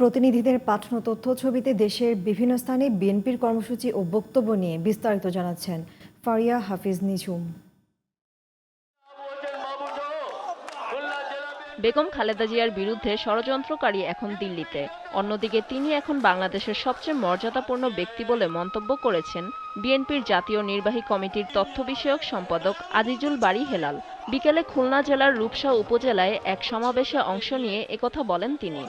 প্রতিনিধিদের পাঠানো তথ্য ছবিতে দেশের বিভিন্ন স্থানে বিএনপির কর্মসূচি ও বক্তব্য নিয়ে বিস্তারিত জানাচ্ছেন ফারিয়া হাফিজ নিঝুম। বেগম খালেদা জিয়ার বিরুদ্ধে ষড়যন্ত্রকারী এখন দিল্লিতে। অন্যদিকে তিনি এখন বাংলাদেশের সবচেয়ে মর্যাদাপূর্ণ ব্যক্তি বলে মন্তব্য করেছেন বিএনপির জাতীয় নির্বাহী কমিটির তথ্য বিষয়ক সম্পাদক আজিজুল বাড়ি হেলাল। বিকেলে খুলনা জেলার রূপসা উপজেলায় এক সমাবেশে অংশ নিয়ে একথা বলেন তিনি।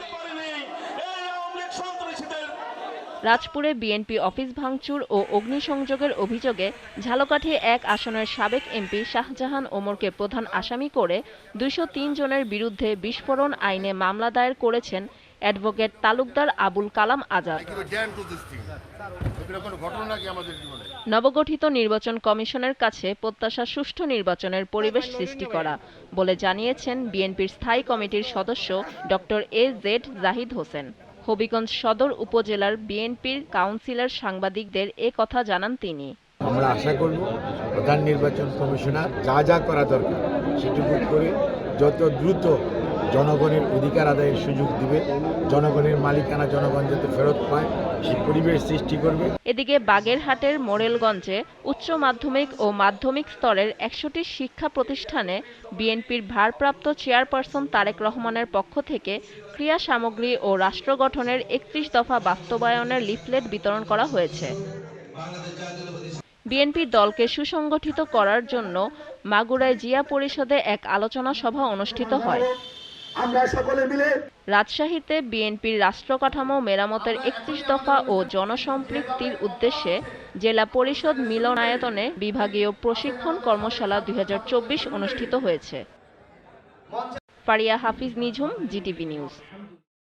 রাজপুরে বিএনপি অফিস ভাঙচুর ও অগ্নিসংযোগের অভিযোগে ঝালকাঠি এক আসনের সাবেক এমপি শাহজাহান ওমরকে প্রধান আসামি করে দুইশো জনের বিরুদ্ধে বিস্ফোরণ আইনে মামলা দায়ের করেছেন অ্যাডভোকেট তালুকদার আবুল কালাম আজাদ। নবগঠিত নির্বাচন কমিশনের কাছে প্রত্যাশা সুষ্ঠু নির্বাচনের পরিবেশ সৃষ্টি করা বলে জানিয়েছেন বিএনপির স্থায়ী কমিটির সদস্য doctor A Z Zahid Hossain. Habiganj সদর উপজেলার বিএনপির কাউন্সিলর সাংবাদিকদের এ কথা জানান তিনি। আমরা আশা করব প্রধান নির্বাচন কমিশনার যা যা করা দরকার সেটুকু করে যত দ্রুত জনগণের অধিকার আদায়ের সুযোগ দিবে। জনগণের মালিকানা জনগণ যাতে ফেরত পায় সেই পরিবেশ সৃষ্টি করবে। এদিকে বাগেরহাটের মোরেলগঞ্জে উচ্চ মাধ্যমিক ও মাধ্যমিক স্তরের একশোটি শিক্ষা প্রতিষ্ঠানে বিএনপির ভারপ্রাপ্ত চেয়ারপারসন তারেক রহমানের পক্ষ থেকে ক্রিয়া সামগ্রী ও রাষ্ট্র গঠনের একত্রিশ দফা বাস্তবায়নের লিফলেট বিতরণ করা হয়েছে। বিএনপি দলকে সুসংগঠিত করার জন্য মাগুরায় জিয়া পরিষদে এক আলোচনা সভা অনুষ্ঠিত হয়। আমরা সকলে মিলে রাজশাহীতে বিএনপির রাষ্ট্রকাঠামো মেরামতের একত্রিশ দফা ও জনসম্পৃক্তির উদ্দেশ্যে জেলা পরিষদ মিলনায়তনে বিভাগীয় প্রশিক্ষণ কর্মশালা দুই হাজার চব্বিশ অনুষ্ঠিত হয়েছে। Faria Hafiz Nijhum GTV news.